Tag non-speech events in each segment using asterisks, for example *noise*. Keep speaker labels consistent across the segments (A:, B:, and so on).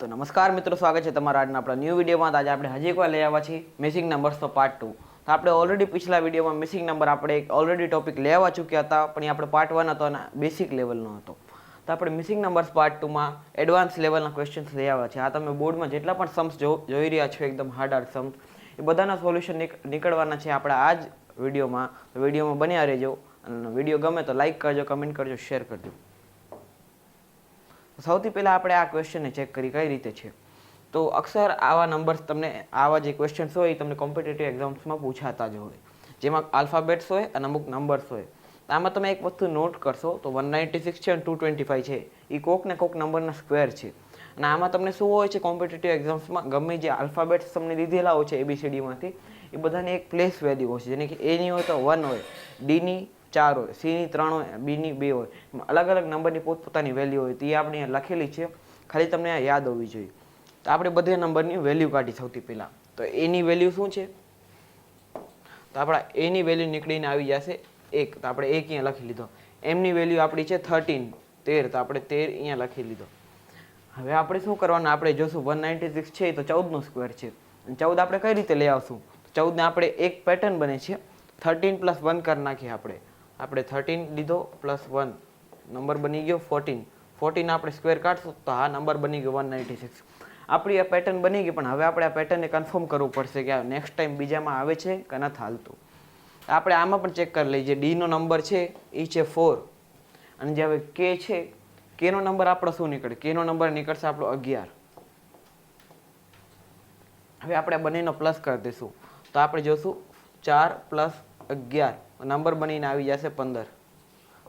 A: તો નમસ્કાર મિત્રો, સ્વાગત છે તમારા આજના આપણા ન્યૂ વિડીયોમાં આજે આપણે હજી એકવાર લઈ આવ્યા છીએ મિસિંગ નંબર્સનો પાર્ટ ટુ તો આપણે ઓલરેડી પિછલા વિડીયોમાં મિસિંગ નંબર આપણે એક ઓલરેડી ટોપિક લઈ આવવા ચૂક્યા હતા, પણ એ આપણે પાર્ટ વન હતો અને બેસિક લેવલનો હતો. તો આપણે મિસિંગ નંબર્સ પાર્ટ ટુમાં એડવાન્સ લેવલના ક્વેશ્ચન્સ લઈ આવ્યા છે આ તમે બોર્ડમાં જેટલા પણ સમ્સ જોઈ રહ્યા છો, એકદમ હાર્ડ હાર્ડ સમ્સ એ બધાના સોલ્યુશન નીકળવાના છે આપણા આ જ વિડીયોમાં વિડીયોમાં બન્યા રહેજો અને વીડિયો ગમે તો લાઇક કરજો કમેન્ટ કરજો શેર કરજો. સૌથી પહેલાં આપણે આ ક્વેશ્ચનને ચેક કરી કઈ રીતે છે? તો અક્ષર આવા નંબર્સ તમને, આવા જે ક્વેશ્ચન્સ હોય એ તમને કોમ્પિટેટિવ એક્ઝામ્સમાં પૂછાતા જ હોય. જેમાં આલ્ફાબેટ્સ હોય અને અમુક નંબર્સ હોય. આમાં તમે એક વસ્તુ નોટ કરશો તો વન નાઇન્ટી સિક્સ છે અને ટુ ટ્વેન્ટી ફાઇવ છે. એ કોક ને કોક નંબરના સ્ક્વેર છે. અને આમાં તમને શું હોય છે કોમ્પિટેટિવ એક્ઝામ્સમાં ગમે જે આલ્ફાબેટ્સ તમને લીધેલા હોય છે એબીસીડીમાંથી એ બધાની એક પ્લેસ વેલ્યુ હોય છે. જેને કે એની હોય તો વન હોય ડીની ચાર હોય સીની ત્રણ હોય બીની બે હોય અલગ અલગ નંબરની પોતપોતાની વેલ્યુ હોય તો આપણે લખેલી છે. ખાલી તમને યાદ હોવી જોઈએ. તો આપણે બધે નંબરની વેલ્યુ કાઢી સૌથી પહેલાં. તો એની વેલ્યુ શું છે? તો આપણા એની વેલ્યુ નીકળીને આવી જશે એક. તો આપણે એક અહીંયા લખી લીધો. એમની વેલ્યુ આપણી છે થર્ટીન તેર. તો આપણે તેર અહીંયા લખી લીધો. હવે આપણે શું કરવાનું? આપણે જોશું વન નાઇન્ટી સિક્સ છે, તો ચૌદનો સ્ક્વેર છે. ચૌદ આપણે કઈ રીતે લઈ આવશું? ચૌદને આપણે એક પેટર્ન બને છે. થર્ટીન પ્લસ વન કરી નાખીએ આપણે. આપણે થર્ટીન લીધો પ્લસ વન નંબર બની ગયો ફોર્ટીન ફોર્ટીન આપણે સ્ક્વેર કાઢશું તો આ નંબર બની ગયો વન નાઇન્ટી સિક્સ આપણી આ પેટર્ન બની ગઈ, પણ હવે આપણે આ પેટર્નને કન્ફર્મ કરવું પડશે કે આ નેક્સ્ટ ટાઈમ બીજામાં આવે છે કે નથી હાલતું. આપણે આમાં પણ ચેક કરી લઈએ. ડીનો નંબર છે એ છે ફોર અને જે હવે કે છે કેનો નંબર આપણો શું નીકળે? કેનો નંબર નીકળશે આપણો અગિયાર. હવે આપણે બંનેનો પ્લસ કરી દઈશું. તો આપણે જોશું, ચાર પ્લસ અગિયાર. નંબર બનીને આવી જશે પંદર.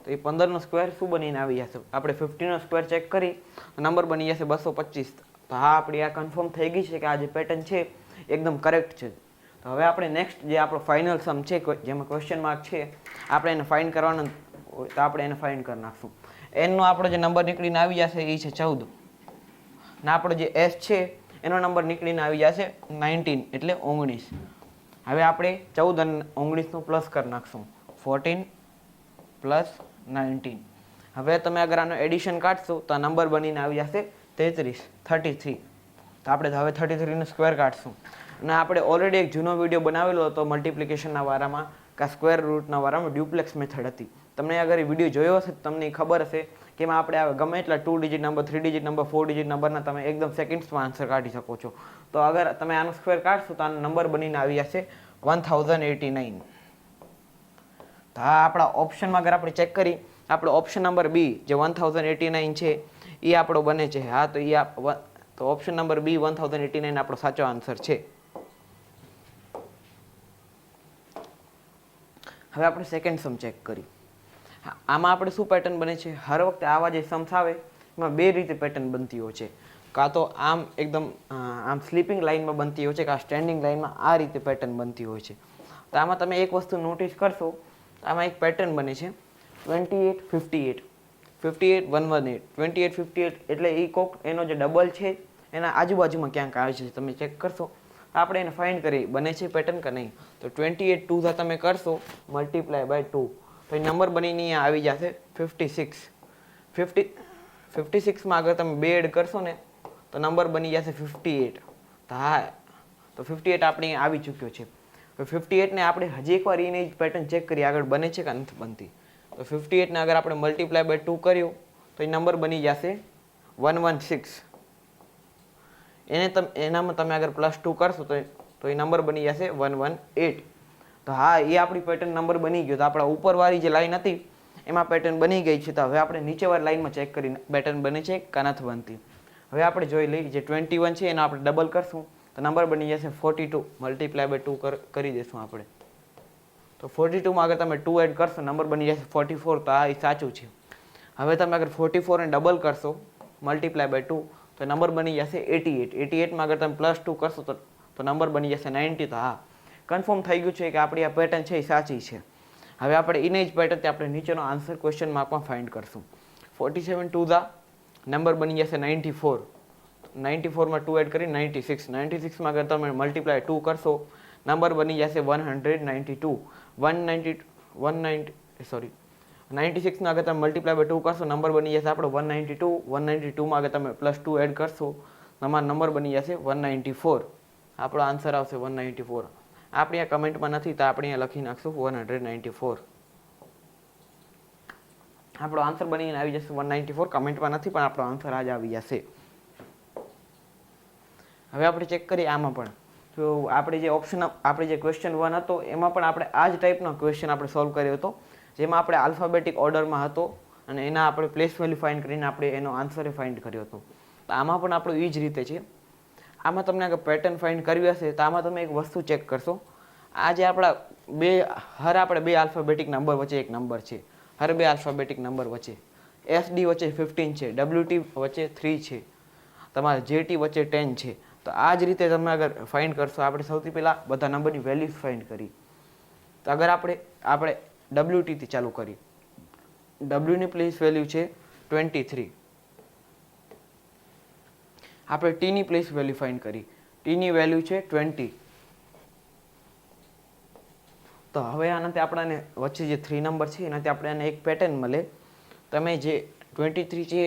A: તો એ પંદરનો સ્ક્વેર શું બનીને આવી જશે? આપણે ફિફ્ટીનો સ્ક્વેર ચેક કરી, નંબર બની જશે બસો પચીસ. તો હા, આપણી આ કન્ફર્મ થઈ ગઈ છે કે આ જે પેટર્ન છે, એકદમ કરેક્ટ છે. તો હવે આપણે નેક્સ્ટ જે આપણો ફાઇનલ સમ છે જેમાં ક્વેશ્ચન માર્ક છે, આપણે એને ફાઇન કરવાનો તો આપણે એને ફાઇન કરી નાખશું. એનનો આપણો જે નંબર નીકળીને આવી જશે એ છે ચૌદ. ને આપણો જે એસ છે, એનો નંબર નીકળીને આવી જશે નાઇન્ટીન એટલે ઓગણીસ. હવે આપણે ચૌદ અને ઓગણીસનું પ્લસ કરી નાખશું. ફોર્ટીન પ્લસ નાઇન્ટીન હવે તમે અગર આનો એડિશન કાઢશો તો નંબર બનીને આવી જશે તેત્રીસ થર્ટી થ્રી તો આપણે હવે થર્ટી થ્રીનું સ્ક્વેર કાઢશું. અને આપણે ઓલરેડી એક જૂનો વીડિયો બનાવેલો હતો મલ્ટિપ્લિકેશનના વારામાં, કે સ્ક્વેર રૂટના વારામાં ડ્યુપ્લેક્સ મેથડ હતી. તમને અગર એ વીડિયો જોયો હશે તો તમને ખબર હશે કે એમાં આપણે ગમે એટલા two digit number three digit number four digit નંબરના તમે એકદમ સેકન્ડ્સમાં આન્સર કાઢી શકો છો. તો અગર તમે આનો સ્ક્વેર કાઢશો તો આનો નંબર બનીને આવી જશે વન થાઉઝન્ડ એટી નાઇન તો આ આપણા ઓપ્શનમાં અગર આપણે ચેક કરી, આપણો ઓપ્શન નંબર બી જે વન થાઉઝન્ડ એટી નાઇન છે એ આપણો બને છે. હા, તો એ તો option number B one thousand eighty nine આપણો સાચો આન્સર છે. હવે આપણે સેકન્ડ સમ ચેક કરી. આમાં આપણે શું પેટર્ન બને છે? હર વખતે આવા જે સમ્સ આવે, એમાં બે રીતે પેટર્ન બનતી હોય છે. કાં તો આમ એકદમ આમ સ્લીપિંગ લાઇનમાં બનતી હોય છે કાં સ્ટેન્ડિંગ લાઇનમાં આ રીતે પેટર્ન બનતી હોય છે. તો આમાં તમે એક વસ્તુ નોટિસ કરશો, આમાં એક પેટર્ન બને છે. Twenty eight fifty eight fifty eight one one eight twenty eight fifty eight એટલે એ કોક એનો જે ડબલ છે, એના આજુબાજુમાં ક્યાંક આવે છે, તમે ચેક કરશો. આપણે એને ફાઇન્ડ કરી બને છે પેટર્ન કે નહીં? તો ટ્વેન્ટી એટ ટુ તમે કરશો મલ્ટીપ્લાય બાય ટુ તો એ નંબર બનીને અહીંયા આવી જશે ફિફ્ટી સિક્સ ફિફ્ટી ફિફ્ટી સિક્સમાં આગળ તમે બે એડ કરશો ને તો નંબર બની જશે ફિફ્ટી એટ તો હા, તો ફિફ્ટી એટ આપણે આવી ચૂક્યો છે. ફિફ્ટી એટને આપણે હજી એકવાર એને જ પેટર્ન ચેક કરી આગળ બને છે કે નથી બનતી. તો ફિફ્ટી એટને અગર આપણે મલ્ટીપ્લાય બાય ટુ કર્યું, તો એ નંબર બની જશે વન વન સિક્સ એને તમે, એનામાં તમે અગર પ્લસ ટુ કરશો તો તો એ નંબર બની જશે વન વન એટ તો હા, એ આપણી પેટર્ન નંબર બની ગયો. તો આપણા ઉપરવાળી જે લાઈન હતી, એમાં પેટર્ન બની ગઈ છે. તો હવે આપણે નીચેવાળી લાઈનમાં ચેક કરીને પેટર્ન બને છે કે નથી બનતી. હવે આપણે જોઈ લઈએ જે ટ્વેન્ટી વન છે એને આપણે ડબલ કરશું. તો નંબર બની જશે forty two multiply by two કરી દઈશું આપણે. તો ફોર્ટી ટુમાં આગળ તમે ટુ એડ કરશો નંબર બની જશે ફોર્ટી ફોર તો આ એ સાચું છે. હવે તમે અગર ફોર્ટી ફોરને ડબલ કરશો મલ્ટીપ્લાય બાય ટુ તો નંબર બની જશે એટી એટ એટી એટમાં અગર તમે પ્લસ ટુ કરશો, તો તો નંબર બની જશે નાઇન્ટી તો હા કન્ફર્મ થઈ ગયું છે કે આપણી આ પેટર્ન છે એ સાચી છે. હવે આપણે એને જ પેટર્નથી આપણે નીચેનો આન્સર ક્વેશ્ચન માર્કમાં ફાઇન્ડ કરશું. Forty seven two the number બની જશે નાઇન્ટી ફોર નાઇન્ટી ફોરમાં ટુ એડ કરી નાઇન્ટી સિક્સ નાઇન્ટી સિક્સમાં અગર તમે મલ્ટીપ્લાય ટુ કરશો નંબર બની જશે one hundred ninety two one ninety one ninety sorry ninety સિક્સના આગળ તમે મલ્ટીપ્લાય બાય ટુ કરશો નંબર બની જશે આપણો one ninety two one ninety ટુમાં આગળ તમે પ્લસ ટુ એડ કરશો, તમારો નંબર બની જશે વન નાઇન્ટી ફોર આપણો આન્સર આવશે વન નાઇન્ટી ફોર આપણે આ કમેન્ટમાં નથી, તો આપણે અહીંયા લખી નાખશું વન હંડ્રેડ નાઇન્ટી ફોર આપણો આન્સર બનીને આવી જશે વન નાઇન્ટી ફોર કમેન્ટમાં નથી, પણ આપણો આન્સર આજ આવી જશે. હવે આપણે ચેક કરીએ આમાં પણ. તો આપણે જે ઓપ્શન આપણે જે ક્વેશ્ચન વન હતો, એમાં પણ આપણે આ જ ટાઈપનો ક્વેશ્ચન આપણે સોલ્વ કર્યો હતો. જેમાં આપણે આલ્ફાબેટિક ઓર્ડરમાં હતો, અને એના આપણે પ્લેસ વેલ્યુ ફાઇન્ડ કરીને આપણે એનો આન્સર ફાઇન્ડ કર્યો હતો. તો આમાં પણ આપણું એ જ રીતે છે. આમાં તમને આગળ પેટર્ન ફાઇન્ડ કરવી હશે, તો આમાં તમે એક વસ્તુ ચેક કરશો. આ જે આપણા બે, હર આપણે બે આલ્ફાબેટિક નંબર વચ્ચે એક નંબર છે. હર બે આલ્ફાબેટિક નંબર વચ્ચે. એસ ડી વચ્ચે ફિફ્ટીન છે ડબલ્યુ ટી વચ્ચે થ્રી છે. તમારે જે ટી વચ્ચે ટેન છે. તો આ જ રીતે તમે અગર ફાઇન્ડ કરશો, આપણે સૌથી પહેલાં બધા નંબરની વેલ્યુ ફાઇન્ડ કરી. તો અગર આપણે આપણે ડબલ્યુ ટીથી ચાલુ કરી ડબલ્યુની પ્લેસ વેલ્યુ છે ટ્વેન્ટી થ્રી આપણે ટીની પ્લેસ વેલ્યુ ફાઇન્ડ કરી. ટીની વેલ્યુ છે ટ્વેન્ટી તો હવે આનાથી આપણને વચ્ચે જે થ્રી નંબર છે એનાથી આપણે એને એક પેટર્ન મળે. તમે જે ટ્વેન્ટી થ્રી છે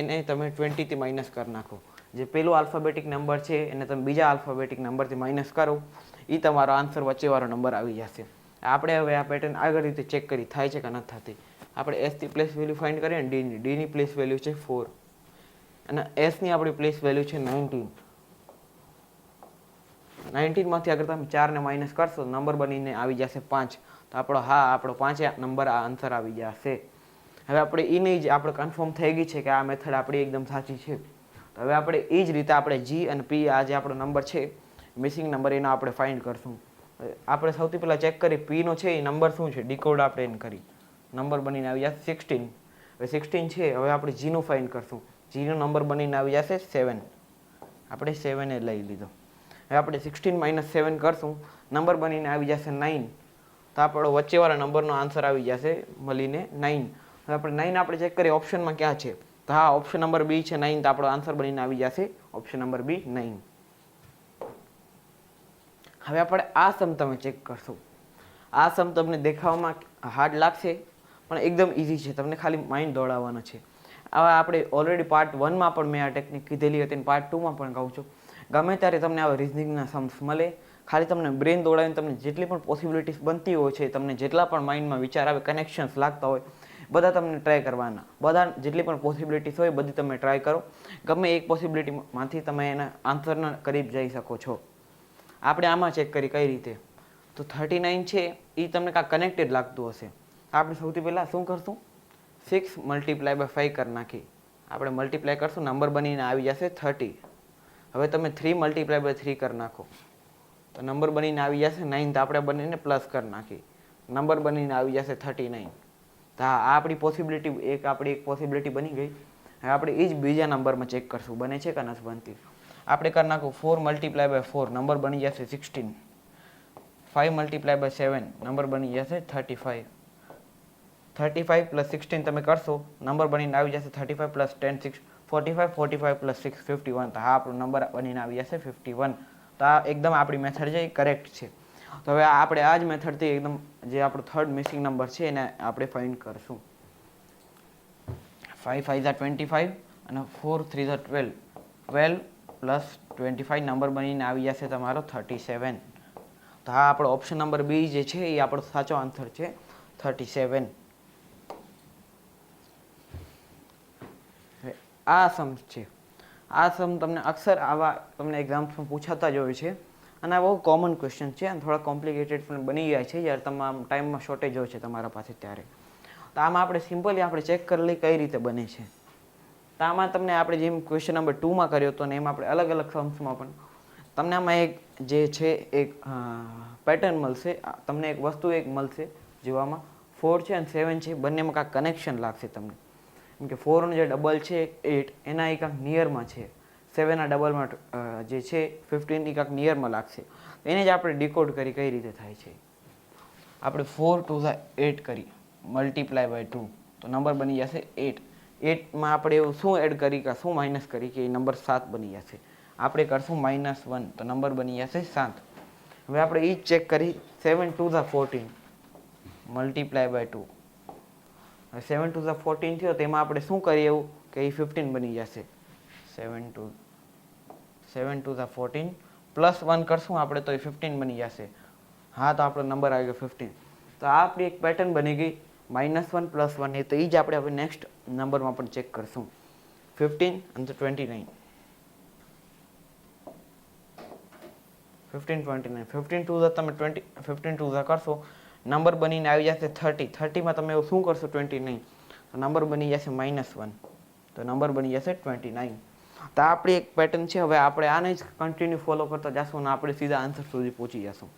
A: એને તમે ટ્વેન્ટીથી માઇનસ કરી નાખો. જે પેલો આલ્ફાબેટિક નંબર છે એને તમે બીજા આલ્ફાબેટિક નંબરથી માઇનસ કરો. એ તમારો આન્સર વચ્ચેવાળો નંબર આવી જશે. આપણે હવે આ પેટર્ન આગળ રીતે ચેક કરી થાય છે કે નથી થતી આપણે એસની પ્લેસ વેલ્યુ ફાઇન્ડ કરીએ ને ડીની ડીની પ્લેસ વેલ્યુ છે ફોર અને એસની આપણી પ્લેસ વેલ્યુ છે નાઇન્ટીન નાઇન્ટીનમાંથી અગર તમે ચારને માઇનસ કરશો નંબર બનીને આવી જશે પાંચ. તો આપણો હા, આપણો પાંચે નંબર આ આન્સર આવી જશે. હવે આપણે એની જ આપણે કન્ફર્મ થઈ ગઈ છે કે આ મેથડ આપણી એકદમ સાચી છે. તો હવે આપણે એ જ રીતે આપણે જી અને પી આ જે આપણો નંબર છે મિસિંગ નંબર એનો આપણે ફાઇન્ડ કરશું. આપણે સૌથી પહેલાં ચેક કરી પીનો છે એ નંબર શું છે? ડીકોડ આપણે એને કરી. નંબર બનીને આવી જશે સિક્સટીન હવે સિક્સટીન છે, હવે આપણે જીનું ફાઇન્ડ કરશું. જીનો નંબર બનીને આવી જશે સેવન આપણે સેવને લઈ લીધો. હવે આપણે સિક્સટીન માઇનસ સેવન કરશું. નંબર બનીને આવી જશે નાઇન તો આપણો વચ્ચેવાળા નંબરનો આન્સર આવી જશે, મળીને નાઇન હવે આપણે નાઇન આપણે ચેક કરીએ ઓપ્શનમાં ક્યાં છે? તો હા ઓપ્શન નંબર બી છે નાઇન તો આપણો આન્સર બનીને આવી જશે ઓપ્શન નંબર બી નાઇન હવે આપણે આ સમ તમે ચેક કરશું. આ સમ તમને દેખાવામાં હાર્ડ લાગશે, પણ એકદમ ઇઝી છે. તમને ખાલી માઇન્ડ દોડાવવાનો છે. હવે આપણે ઓલરેડી પાર્ટ વનમાં પણ મેં આ ટેકનિક કીધેલી હતી અને પાર્ટ ટુમાં પણ કહું છું. ગમે ત્યારે તમને આવા રિઝનિંગના સમ્સ મળે, ખાલી તમને બ્રેન દોડાવીને તમને જેટલી પણ પોસિબિલિટીસ બનતી હોય છે તમને જેટલા પણ માઇન્ડમાં વિચાર આવે કનેક્શન્સ લાગતા હોય, બધા તમને ટ્રાય કરવાના. બધા જેટલી પણ પોસિબિલિટીસ હોય બધી તમે ટ્રાય કરો. ગમે એક પોસિબિલિટીમાંથી તમે એના આન્સરના કરીબ જઈ શકો છો. આપણે આમાં ચેક કરી કઈ રીતે? તો થર્ટી નાઇન છે એ તમને કાં કનેક્ટેડ લાગતું હશે. આપણે સૌથી પહેલાં શું કરશું? સિક્સ મલ્ટીપ્લાય બાય ફાઈવ કરી નાખી. આપણે મલ્ટીપ્લાય કરશું નંબર બનીને આવી જશે થર્ટી હવે તમે થ્રી મલ્ટીપ્લાય બાય થ્રી કરી નાખો. તો નંબર બનીને આવી જશે નાઇન તો આપણે બનીને પ્લસ કરી નાખી નંબર બનીને આવી જશે થર્ટી નાઇન તો હા આ આપણી પોસિબિલિટી એક આપણી એક પોસિબિલિટી બની ગઈ. હવે આપણે એ જ બીજા નંબરમાં ચેક કરશું, બને છે કે નથી બનતી. આપણે કરી નાખું four multiply by four number બની જશે sixteen five multiply by seven number બની જશે thirty five thirty five plus sixteen તમે કરશો નંબર બનીને આવી જશે thirty five plus ten six forty five forty five plus six fifty one તો હા, આપણો નંબર બનીને આવી જશે ફિફ્ટી વન તો આ એકદમ આપણી મેથડ છે, એ કરેક્ટ છે. તો હવે આપણે આ જ મેથડથી એકદમ જે આપણો થર્ડ મિસિંગ નંબર છે, એને આપણે ફાઇન્ડ કરશું. ફાઇવ ફાઇવ ઝા ટ્વેન્ટી ફાઇવ અને four three Jha twelve twelve plus twenty five number બનીને આવી જશે તમારો થર્ટી સેવન તો હા, આપણો ઓપ્શન નંબર બી જે છે, એ આપણો સાચો આન્સર છે થર્ટી સેવન આ સમ છે. આ સમ તમને અક્ષર આવા તમને એક્ઝામ્સમાં પૂછાતા જ હોય છે. અને આ બહુ કોમન ક્વેશ્ચન છે અને થોડા કોમ્પ્લિકેટેડ પણ બની જાય છે જ્યારે તમામ ટાઈમમાં શોર્ટેજ હોય છે તમારા પાસે ત્યારે. તો આમાં આપણે સિમ્પલી આપણે ચેક કરી લઈએ કઈ રીતે બને છે. તો આમાં તમને આપણે જેમ ક્વેશ્ચન નંબર ટુમાં કર્યો હતો ને એમ આપણે અલગ અલગ સમ્સમાં પણ તમને આમાં એક જે છે એક પેટર્ન મળશે. તમને એક વસ્તુ એક મળશે. જોવામાં ફોર છે અને સેવન છે. બંનેમાં કાંઈક કનેક્શન લાગશે તમને. કેમ કે ફોરનો જે ડબલ છે એટ એના એ કાંક નિયરમાં છે. સેવનના ડબલમાં જે છે ફિફ્ટીન એ કાંઈક નિયરમાં લાગશે. એને જ આપણે ડિકોડ કરી કઈ રીતે થાય છે. આપણે ફોર ટુ ઝા એટ કરી મલ્ટીપ્લાય બાય ટુ તો નંબર બની જશે એટ એટમાં આપણે એવું શું એડ કરી કે, શું માઇનસ કરી કે, એ નંબર સાત બની જશે. આપણે કરશું માઇનસ વન તો નંબર બની જશે સાત. હવે આપણે એ જ ચેક કરી seven two Jha fourteen multiply by two seven two Jha fourteen થયો તેમાં આપણે શું કરીએ એવું? કે એ ફિફ્ટીન બની જશે. સેવન ટુ સેવન ટુ ઝા ફોર્ટીન પ્લસ વન કરશું આપણે તો એ ફિફ્ટીન બની જશે. હા, તો આપણો નંબર આવી ગયો ફિફ્ટીન તો આ આપણી એક પેટર્ન બની ગઈ. માઇનસ વન પ્લસ વન એ તો એ જ આપણે હવે નેક્સ્ટ નંબરમાં પણ ચેક કરશું. ફિફ્ટીન અને twenty nine fifteen twenty nine fifteen two તમે ટ્વેન્ટી ફિફ્ટીન ટુ કરશો. નંબર બનીને આવી જશે થર્ટી. થર્ટીમાં તમે શું કરશો? ટ્વેન્ટી નાઇન તો નંબર બની જશે માઇનસ વન તો નંબર બની જશે ટ્વેન્ટી નાઇન તો આપણી એક પેટર્ન છે. હવે આપણે આને જ કન્ટિન્યુ ફોલો કરતા જશું અને આપણે સીધા આન્સર સુધી પહોંચી જશું.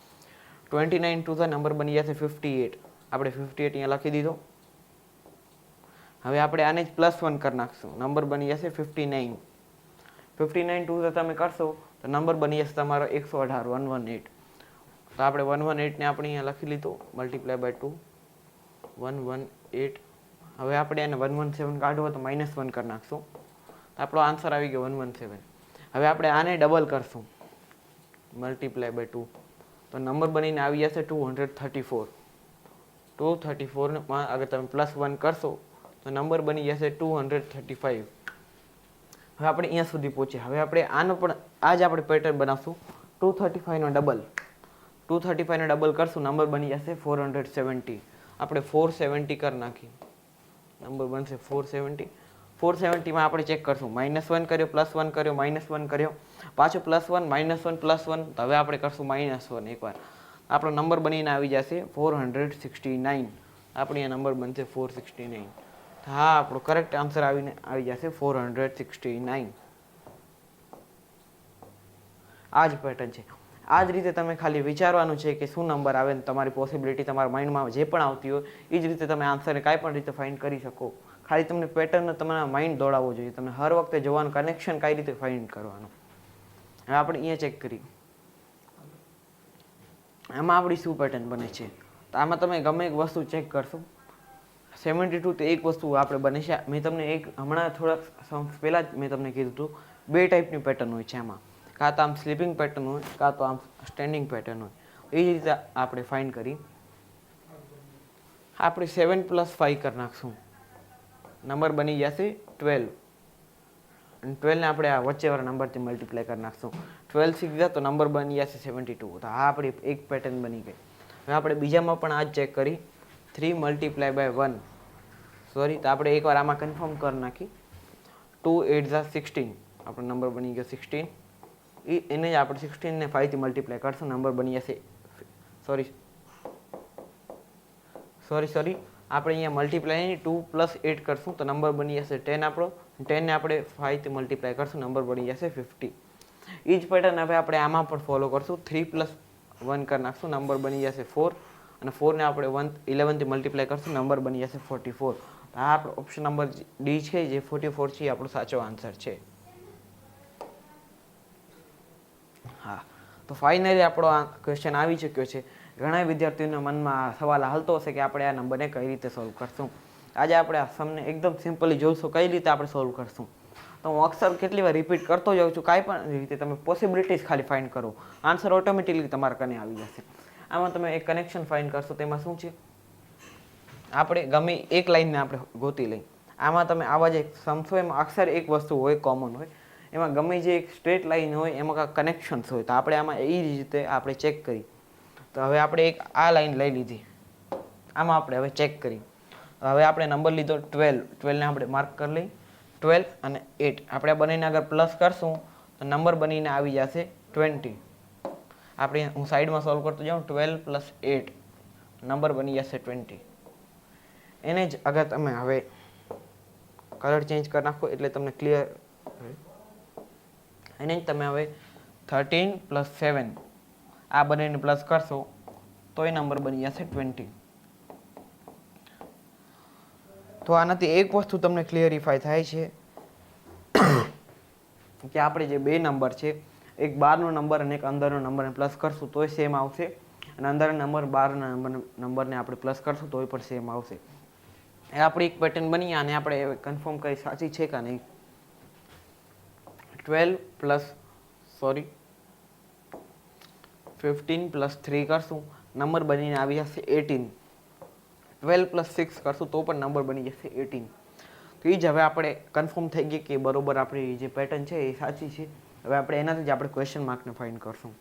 A: ટ્વેન્ટી નાઇન ટુ નંબર બની જશે ફિફ્ટી એટ આપણે ફિફ્ટી એટ અહીંયા લખી દીધો. હવે આપણે આને જ પ્લસ વન કરી નાખશું. નંબર બની જશે fifty nine fifty nine two તમે કરશો તો નંબર બની જશે તમારો એકસો અઢાર. વન વન એટ તો આપણે વન વન એટને આપણે અહીંયા લખી લીધું multiply by two one one eight હવે આપણે એને વન વન સેવન કાઢવો તો માઇનસ વન કરી નાખશું. તો આપણો આન્સર આવી ગયો વન વન સેવન હવે આપણે આને ડબલ કરશું. મલ્ટીપ્લાય બાય ટુ તો નંબર બનીને આવી જશે two hundred thirty four two thirty ફોરમાં અગર તમે પ્લસ વન કરશો, તો નંબર બની જશે ટુ હંડ્રેડ થર્ટી ફાઇવ હવે આપણે અહીંયા સુધી પહોંચીએ હવે આપણે આનો પણ આ જ આપણે પેટર્ન બનાવશું. ટુ થર્ટી ફાઇવનો ડબલ ટુ થર્ટી ફાઇવનો ડબલ કરશું નંબર બની જશે ફોર હંડ્રેડ સેવન્ટી આપણે ફોર સેવન્ટી કરી નાખી નંબર બનશે ફોર સેવન્ટી ફોર સેવન્ટીમાં આપણે ચેક કરશું. માઇનસ વન કર્યો પ્લસ વન કર્યો માઇનસ વન કર્યો. પાછો plus one minus one plus one હવે આપણે કરશું માઇનસ વન એકવાર. આપણો નંબર બનીને આવી જશે ફોર હંડ્રેડ સિક્સટી નાઇન આપણી આ નંબર બનશે ફોર સિક્સટી નાઇન હા, આપણો કરેક્ટ આન્સર આવીને આવી જશે ફોર હંડ્રેડ સિક્સટી નાઇન આ જ પેટર્ન છે. આ જ રીતે તમે ખાલી વિચારવાનું છે કે શું નંબર આવે ને તમારી પોસિબિલિટી તમારા માઇન્ડમાં જે પણ આવતી હોય, એ જ રીતે તમે આન્સરને કાંઈ પણ રીતે ફાઇન્ડ કરી શકો. ખાલી તમને પેટર્ન તમારા માઇન્ડ દોડાવવો જોઈએ. તમને હર વખતે જોવાનું કનેક્શન કઈ રીતે ફાઇન્ડ કરવાનું. હવે આપણે અહીંયા ચેક કરી આમાં આપણી શું પેટર્ન બને છે? તો આમાં તમે ગમે એક વસ્તુ ચેક કરશો. સેવન્ટી ટુ તો એક વસ્તુ આપણે બને છે. મેં તમને એક હમણાં થોડાક સમ પહેલાં જ મેં તમને કીધું હતું. બે ટાઈપની પેટર્ન હોય છે આમાં. કાં તો આમ સ્લીપિંગ પેટર્ન હોય, કાં તો આમ સ્ટેન્ડિંગ પેટર્ન હોય. એ રીતે આપણે ફાઇન્ડ કરી. આપણે સેવન પ્લસ ફાઈવ કરી નાખશું. નંબર બની જશે ટ્વેલ્વ અને ટ્વેલ્વને આપણે આ વચ્ચેવાળા નંબરથી મલ્ટીપ્લાય કરી નાખશું. ટ્વેલ્વ સિક્સ જાય તો નંબર બની જશે સેવન્ટી ટુ તો આ આપણી એક પેટર્ન બની ગઈ. હવે આપણે બીજામાં પણ આ જ ચેક કરી. Three multiply by one sorry તો આપણે એકવાર આમાં કન્ફર્મ કરી નાખી. ટુ એટ ઝા સિક્સટીન આપણો નંબર બની ગયો સિક્સટીન એ એને જ આપણે સિક્સટીનને ફાઇવથી મલ્ટીપ્લાય કરશું નંબર બની જશે. સોરી સોરી સોરી આપણે અહીંયા મલ્ટીપ્લાયની ટુ પ્લસ એટ કરશું, તો નંબર બની જશે ટેન આપણો. ટેનને આપણે ફાઇવથી મલ્ટીપ્લાય કરશું નંબર બની જશે ફિફ્ટી એ જ પેટર્ન હવે આપણે આમાં પણ ફોલો કરશું. થ્રી પ્લસ વન કરી નાખશું નંબર બની જશે ફોર અને ફોરને આપણે વન ઇલેવનથી મલ્ટીપ્લાય કરશું નંબર બની જશે ફોર્ટી ફોર આ આપણો ઓપ્શન નંબર ડી છે, જે ફોર્ટી ફોર છે આપણો સાચો આન્સર છે. તો ફાઇનલી આપણો આ ક્વેશ્ચન આવી ચૂક્યો છે. ઘણા વિદ્યાર્થીઓના મનમાં સવાલ હાલતો હશે કે આપણે આ નંબરને કઈ રીતે સોલ્વ કરશું? આજે આપણે આ સમને એકદમ સિમ્પલી જોઈશું કઈ રીતે આપણે સોલ્વ કરશું. તો હું અક્ષર કેટલી વાર રિપીટ કરતો જાઉં છું, કાંઈ પણ રીતે તમે પોસિબિલિટીઝ ખાલી ફાઇન્ડ કરો. આન્સર ઓટોમેટિકલી તમારા કને આવી જશે. આમાં તમે એક કનેક્શન ફાઇન્ડ કરશો તેમાં શું છે? આપણે ગમે એક લાઈનને આપણે ગોતી લઈ આમાં તમે આવા જે સમસો એમાં અક્ષર એક વસ્તુ હોય કોમન હોય. એમાં ગમે જે એક સ્ટ્રેટ લાઇન હોય, એમાં કાંઈ કનેક્શન્સ હોય, તો આપણે આમાં એ રીતે આપણે ચેક કરી. તો હવે આપણે એક આ લાઇન લઈ લીધી. આમાં આપણે હવે ચેક કરી. હવે આપણે નંબર લીધો ટ્વેલ્વ ટ્વેલ્વને આપણે માર્ક કરી લઈ. ટ્વેલ્વ અને એટ આપણે બંનેને અગર પ્લસ કરશું, તો નંબર બનીને આવી જશે ટ્વેન્ટી આપણે હું સાઈડમાં સોલ્વ કરતો જાઉં ટ્વેલ્વ પ્લસ એટ નંબર બની જશે ટ્વેન્ટી એને જ અગર તમે હવે કલર ચેન્જ કરી નાખો એટલે તમને ક્લિયર એને જ તમે હવે થર્ટીન પ્લસ સેવન આ બંનેને પ્લસ કરશો તો એ નંબર બની જશે ટ્વેન્ટી તો આનાથી એક વસ્તુ તમને ક્લિયરિફાય થાય છે *coughs* કે આપણે જે બે નંબર છે, એક બારનો નંબર અને એક અંદરનો નંબરને પ્લસ કરશું, તોય સેમ આવશે. અને અંદરના નંબર બારના નંબર નંબરને આપણે પ્લસ કરશું, તોય પણ સેમ આવશે. એ આપણી એક પેટર્ન બની અને આપણે કન્ફર્મ કરી સાચી છે કે નહીં? Twelve plus sorry fifteen plus three કરશું નંબર બનીને આવી જશે એટીન ટ્વેલ્વ પ્લસ સિક્સ કરશું, તો પણ નંબર બની જશે એટીન તો એ જ હવે આપણે કન્ફર્મ થઈ ગઈ કે બરોબર આપણી જે પેટર્ન છે એ સાચી છે. હવે આપણે એનાથી જ આપણે ક્વેશ્ચન માર્કને ફાઇન્ડ કરશું.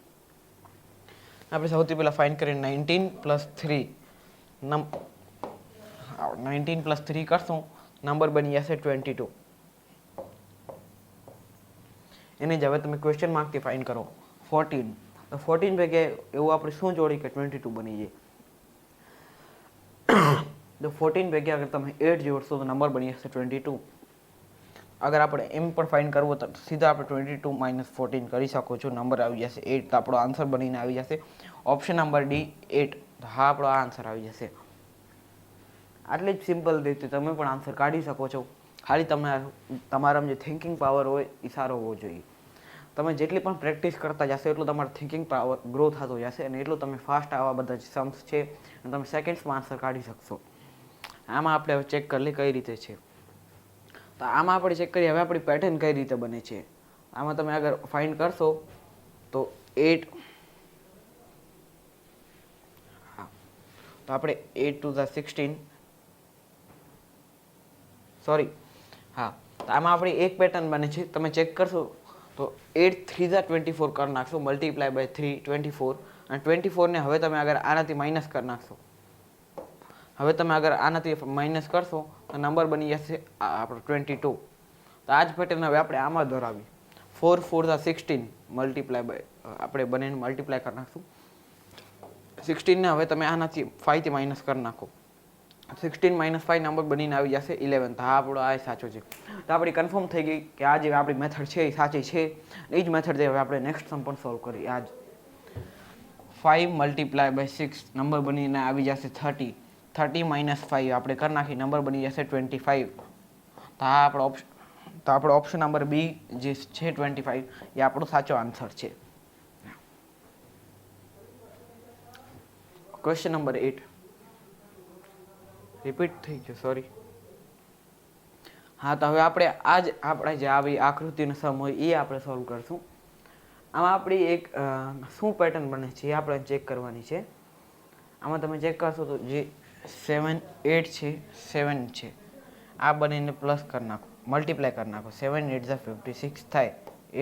A: આપણે સૌથી પહેલાં ફાઇન્ડ કરીએ નાઇન્ટીન પ્લસ થ્રી નમ નાઇન્ટીન પ્લસ થ્રી કરશું નંબર બની જશે ટ્વેન્ટી ટુ એને જ હવે તમે ક્વેશ્ચન માર્કથી ફાઇન કરો. ફોર્ટીન તો ફોર્ટીન ભેગે એવું આપણે શું જોડી કે ટ્વેન્ટી ટુ બની જાય? તો ફોર્ટીન ભેગે અગર તમે એટ જોડશો તો નંબર બની જશે ટ્વેન્ટી ટુ અગર આપણે એમ પણ ફાઇન કરવો તો સીધા આપણે ટ્વેન્ટી ટુ માઇનસ ફોર્ટીન કરી શકો છો. નંબર આવી જશે એટ તો આપણો આન્સર બનીને આવી જશે. ઓપ્શન નંબર ડી એટ તો હા, આપણો આ આન્સર આવી જશે. આટલી જ સિમ્પલ રીતે તમે પણ આન્સર કાઢી શકો છો. ખાલી તમે તમારામાં જે થિંકિંગ પાવર હોય એ સારો હોવો જોઈએ. તમે જેટલી પણ પ્રેક્ટિસ કરતા જશો, એટલું તમારું થિંકિંગ પાવર ગ્રો થતો જશે અને એટલું તમે ફાસ્ટ આવા બધા સમ્સ છે, અને તમે સેકન્ડ્સમાં આન્સર કાઢી શકશો. આમાં આપણે હવે ચેક કરી કઈ રીતે છે. તો આમાં આપણે ચેક કરીએ, હવે આપણી પેટર્ન કઈ રીતે બને છે. આમાં તમે અગર ફાઇન્ડ કરશો, તો એટ તો આપણે eight two the sixteen sorry હા. તો આમાં આપણી એક પેટર્ન બને છે. તમે ચેક કરશો તો એટ થ્રી ઝા ટ્વેન્ટી ફોર કરી નાખશો. Multiply by three twenty four અને ટ્વેન્ટી ફોરને હવે તમે અગર આનાથી માઇનસ કરી નાખશો. હવે તમે અગર આનાથી માઇનસ કરશો તો નંબર બની જશે આપણો ટ્વેન્ટી ટુ તો આ જ પેટર્ન હવે આપણે આમાં દોરાવી ફોર ફોર ઝા સિક્સટીન મલ્ટીપ્લાય બાય આપણે બંનેને મલ્ટીપ્લાય કરી નાખશું. સિક્સટીનને હવે તમે આનાથી ફાઈવથી માઇનસ કરી નાખો. સિક્સટીન માઇનસ ફાઇવ નંબર બનીને આવી જશે ઇલેવન તો હા, આપણો આ સાચો છે. તો આપણી કન્ફર્મ થઈ ગઈ કે આ જે આપણી મેથડ છે એ સાચી છે. એ જ મેથડથી હવે આપણે નેક્સ્ટ સમ પણ સોલ્વ કરીએ. આજ five multiply by six number બનીને આવી જશે થર્ટી થર્ટી માઇનસ ફાઇવ આપણે કરી નાખી નંબર બની જશે ટ્વેન્ટી ફાઇવ તો આ આપણો ઓપ્શન તો આપણો ઓપ્શન નંબર બી જે છે ટ્વેન્ટી ફાઇવ એ આપણો સાચો આન્સર છે. ક્વેશ્ચન નંબર એટ રિપીટ થઈ ગયો સોરી હા, તો હવે આપણે આ જ આપણે જે આવી આકૃતિનો સમ હોય એ આપણે સોલ્વ કરશું. આમાં આપણી એક શું પેટર્ન બને છે, એ આપણે ચેક કરવાની છે. આમાં તમે ચેક કરશો તો જે સેવન એટ છે સેવન છે. આ બંનેને પ્લસ કરી નાખો મલ્ટીપ્લાય કરી નાખો. સેવન એટ ઝા ફિફ્ટી સિક્સ થાય.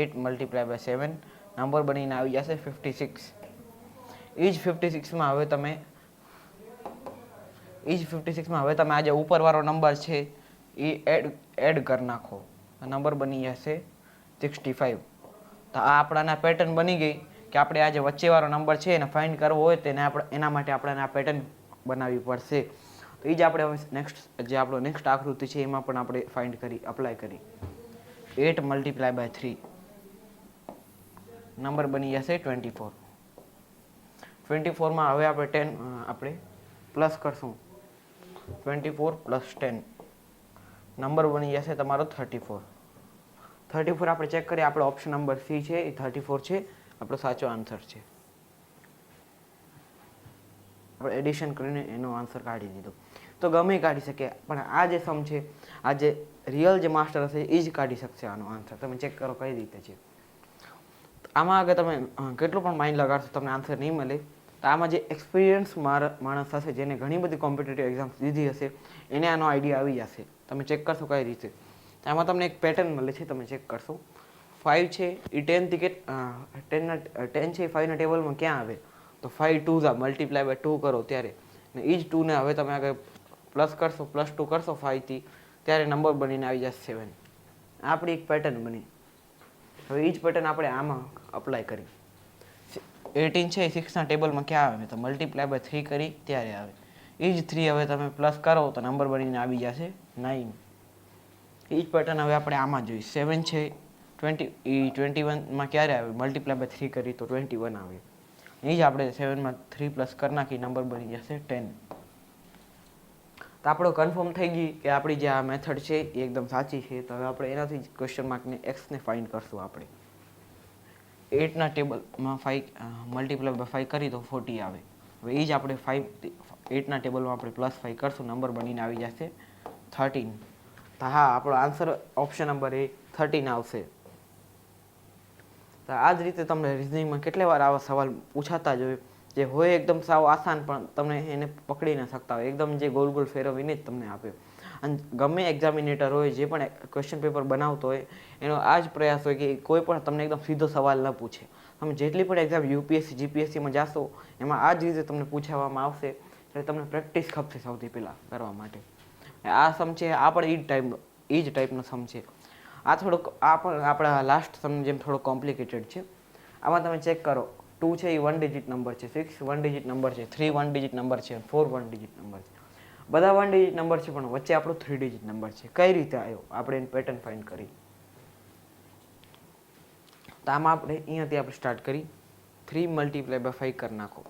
A: Eight multiply by seven number બનીને આવી જશે ફિફ્ટી સિક્સ એ જ ફિફ્ટી સિક્સમાં હવે તમે એ ફિફ્ટી સિક્સમાં હવે તમે આ જે ઉપરવાળો નંબર છે એ એડ એડ કરી નાખો. નંબર બની જશે સિક્સટી ફાઇવ તો આ આપણાના પેટર્ન બની ગઈ કે આપણે આ જે વચ્ચેવાળો નંબર છે, એને ફાઇન્ડ કરવો હોય તેને આપણે, એના માટે આપણે આ પેટર્ન બનાવવી પડશે. તો એ જ આપણે હવે નેક્સ્ટ જે આપણો નેક્સ્ટ આકૃતિ છે, એમાં પણ આપણે ફાઇન્ડ કરી અપ્લાય કરી. Eight multiply by three number બની જશે ટ્વેન્ટી ફોર ટ્વેન્ટી ફોરમાં હવે આપણે ટેન આપણે પ્લસ કરશું. Twenty four plus ten number બની જશે તમારો થર્ટી ફોર થર્ટી ફોર આપણે ચેક કરીએ, આપણો ઓપ્શન નંબર સી છે, એ થર્ટી ફોર છે, આપણો સાચો આન્સર છે. આપણે એડિશન કરીને એનો આન્સર કાઢી દીધો. તો ગમે કાઢી શકે, પણ આ જે સમ છે, આ જે રિયલ જે માસ્ટર હશે એ જ કાઢી શકશે આનો આન્સર તમે ચેક કરો કઈ રીતે છે. આમાં આગળ તમે કેટલું પણ માઇન્ડ લગાડશો, તમને આન્સર નહીં મળે. તો આમાં જે એક્સપિરિયન્સ માણસ હશે, જેને ઘણી બધી કોમ્પિટેટિવ એક્ઝામ્સ દીધી હશે, એને આનો આઈડિયા આવી જશે. તમે ચેક કરશો કઈ રીતે? તો આમાં તમને એક પેટર્ન મળે છે, તમે ચેક કરશો. ફાઇવ છે, એ ટેન ટિકિટ ટેનના ટેન છે, એ ફાઇવના ટેબલમાં ક્યાં આવે? તો ફાઇવ ટુ ઝા મલ્ટીપ્લાય બાય ટુ કરો ત્યારે. ને એ જ ટુને હવે તમે આગળ પ્લસ કરશો પ્લસ ટુ કરશો ફાઇવથી ત્યારે નંબર બનીને આવી જશે સેવન આપણી એક પેટર્ન બની. હવે એ જ પેટર્ન આપણે આમાં અપ્લાય કરી. એટીન છે, એ સિક્સના ટેબલમાં ક્યાં આવે? તો મલ્ટીપ્લાય બાય થ્રી કરી, ત્યારે આવે. એ જ થ્રી હવે તમે પ્લસ કરો, તો નંબર બનીને આવી જશે નાઇન એ જ પેટર્ન હવે આપણે આમાં જોઈએ. સેવન છે ટ્વેન્ટી એ ટ્વેન્ટી વનમાં ક્યારે આવે? મલ્ટીપ્લાય બાય થ્રી કરી તો ટ્વેન્ટી વન આવે. એ જ આપણે સેવનમાં થ્રી પ્લસ કરી નાખી નંબર બની જશે ટેન તો આપણો કન્ફર્મ થઈ ગઈ કે આપણી જે આ મેથડ છે, એ એકદમ સાચી છે. તો હવે આપણે એનાથી જ ક્વેશ્ચન માર્કને એક્સને ફાઇન્ડ કરશું આપણે. એટના ટેબલમાં ફાઈવ મલ્ટીપ્લાય બાય ફાઈવ કરી તો ફોર્ટી આવે. હવે એ જ આપણે ફાઈવ એટના ટેબલમાં આપણે પ્લસ ફાઈવ કરશું નંબર બનીને આવી જશે થર્ટીન તો હા, આપણો answer option number A thirteen આવશે. તો આ જ રીતે તમને રિઝનિંગમાં કેટલી વાર આવા સવાલ પૂછાતા જ હોય. જે હોય એકદમ સાવ આસાન, પણ તમને એને પકડી ન શકતા હોય. એકદમ જે ગોલ ગોલ ફેરવીને જ તમને આપે. અને ગમે એક્ઝામિનેટર હોય, જે પણ ક્વેશ્ચન પેપર બનાવતો હોય, એનો આ જ પ્રયાસ હોય કે કોઈ પણ તમને એકદમ સીધો સવાલ ન પૂછે. તમે જેટલી પણ એક્ઝામ યુપીએસસી જીપીએસસીમાં જાશો, એમાં આ જ રીતે તમને પૂછાવવામાં આવશે, એટલે તમને પ્રેક્ટિસ ખપશે સૌથી પહેલાં કરવા માટે. આ સમ છે, આ પણ એ જ ટાઈપ એ જ ટાઈપનો સમ છે. આ થોડોક, આ પણ આપણા લાસ્ટ સમ જેમ થોડો કોમ્પ્લિકેટેડ છે. આમાં તમે ચેક કરો ટુ છે એ વન ડિજિટ નંબર છે સિક્સ વન ડિજિટ નંબર છે થ્રી વન ડિજિટ નંબર છે ફોર વન ડિજિટ નંબર છે. બધા વન ડિજિટ નંબર છે, પણ વચ્ચે આપણો થ્રી ડિજિટ નંબર છે. કઈ રીતે આવ્યો આપણે એની પેટર્ન ફાઇન્ડ કરી. તો આમાં આપણે અહીંયાથી આપણે સ્ટાર્ટ કરી. થ્રી મલ્ટીપ્લાય બાય ફાઈવ કરી નાખો.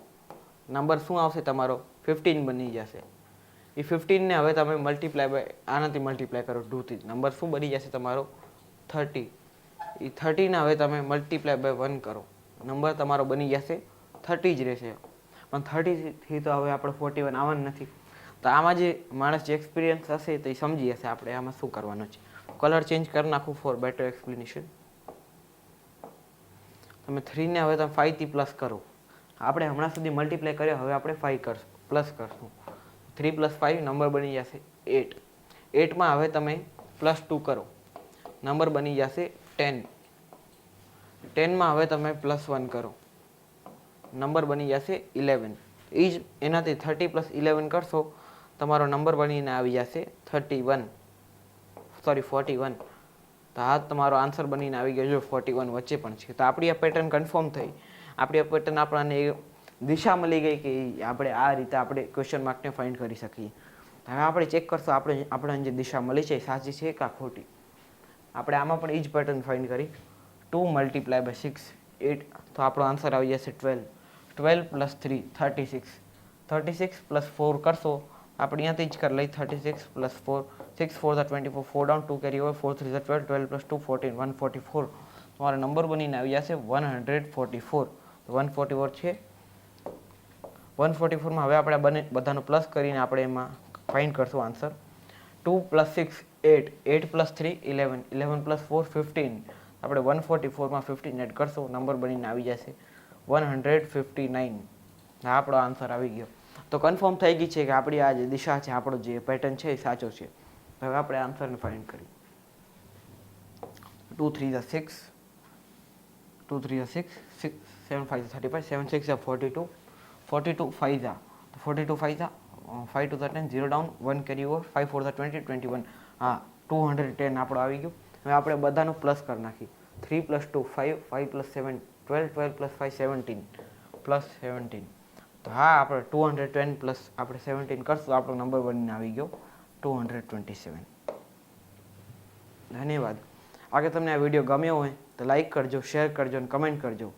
A: નંબર શું આવશે તમારો? ફિફ્ટીન બની જશે. એ ફિફ્ટીનને હવે તમે મલ્ટીપ્લાય બાય આનાથી મલ્ટીપ્લાય કરો ટુથી નંબર શું બની જશે તમારો? થર્ટી એ થર્ટીને હવે તમે મલ્ટીપ્લાય બાય વન કરો. નંબર તમારો બની જશે. થર્ટી જ રહેશે. પણ થર્ટીથી તો હવે આપણે ફોર્ટી વન આવવાનું નથી. તો આમાં જે માણસ જે એક્સપિરિયન્સ હશે તે સમજી હશે આપણે આમાં શું કરવાનું છે. કલર ચેન્જ કરી નાખું ફોર બેટર એક્સપ્લેનેશન તમે થ્રીને હવે તમે ફાઇવથી પ્લસ કરો. આપણે હમણાં સુધી મલ્ટીપ્લાય કર્યો, હવે આપણે ફાઇવ કરશું પ્લસ કરશું. થ્રી પ્લસ ફાઇવ નંબર બની જશે એટ એટમાં હવે તમે પ્લસ ટુ કરો. નંબર બની જશે ટેન ટેનમાં હવે તમે પ્લસ વન કરો. નંબર બની જશે ઇલેવન એ જ એનાથી થર્ટી પ્લસ ઇલેવન કરશો તમારો નંબર બનીને આવી જશે thirty one. Sorry forty one. તો હા, તમારો આન્સર બનીને આવી ગયો. જો, ફોર્ટી વન વચ્ચે પણ છે. તો આપણી આ પેટર્ન કન્ફર્મ થઈ. આપણી આ પેટર્ન આપણને દિશા મળી ગઈ કે આપણે આ રીતે આપણે ક્વેશ્ચન માર્કને ફાઇન્ડ કરી શકીએ. હવે આપણે ચેક કરશું આપણે આપણને જે દિશા મળી છે એ સાચી છે કાં ખોટી. આપણે આમાં પણ એ જ પેટર્ન ફાઇન્ડ કરી. Two multiply by six eight તો આપણો આન્સર આવી જશે twelve twelve plus three thirty six thirty six plus four કરશો આપણે અહીંયાથી જ કરી લઈ thirty six plus four six four the twenty four four down two carry over four three the twelve twelve plus two fourteen one forty four તમારો number બનીને આવી જશે one hundred forty four one forty four છે. One forty ફોરમાં હવે આપણે બને, બધાનું પ્લસ કરીને આપણે એમાં ફાઇન્ડ કરશું answer two plus six eight eight plus three eleven eleven plus four fifteen આપણે વન ફોર્ટી ફોરમાં ફિફ્ટીન એડ કરશું નંબર બનીને આવી જશે. વન હંડ્રેડ ફિફ્ટી નાઇન આપણો આન્સર આવી ગયો. તો કન્ફર્મ થઈ ગઈ છે કે આપણી આ જે દિશા છે, આપણો જે પેટર્ન છે એ સાચો છે. હવે આપણે આન્સરને ફાઇન્ડ કરી two three the six two three Z six six seven five thirty five seven six Z forty two forty two five Jha forty two five Jha five two the ten zero down one carry over five four the twenty twenty one હા two hundred ten આપણો આવી ગયું. હવે આપણે બધાનું plus કરી નાખી three plus two five five plus seven twelve twelve plus five seventeen plus seventeen તો હા, આપણે ટુ હંડ્રેડ ટેન પ્લસ આપણે સેવન્ટીન કરશું. આપણો નંબર બનીને આવી ગયો ટુ હંડ્રેડ ટ્વેન્ટી સેવન ધન્યવાદ આગળ તમને આ વીડિયો ગમ્યો હોય તો લાઈક કરજો શેર કરજો અને કમેન્ટ કરજો.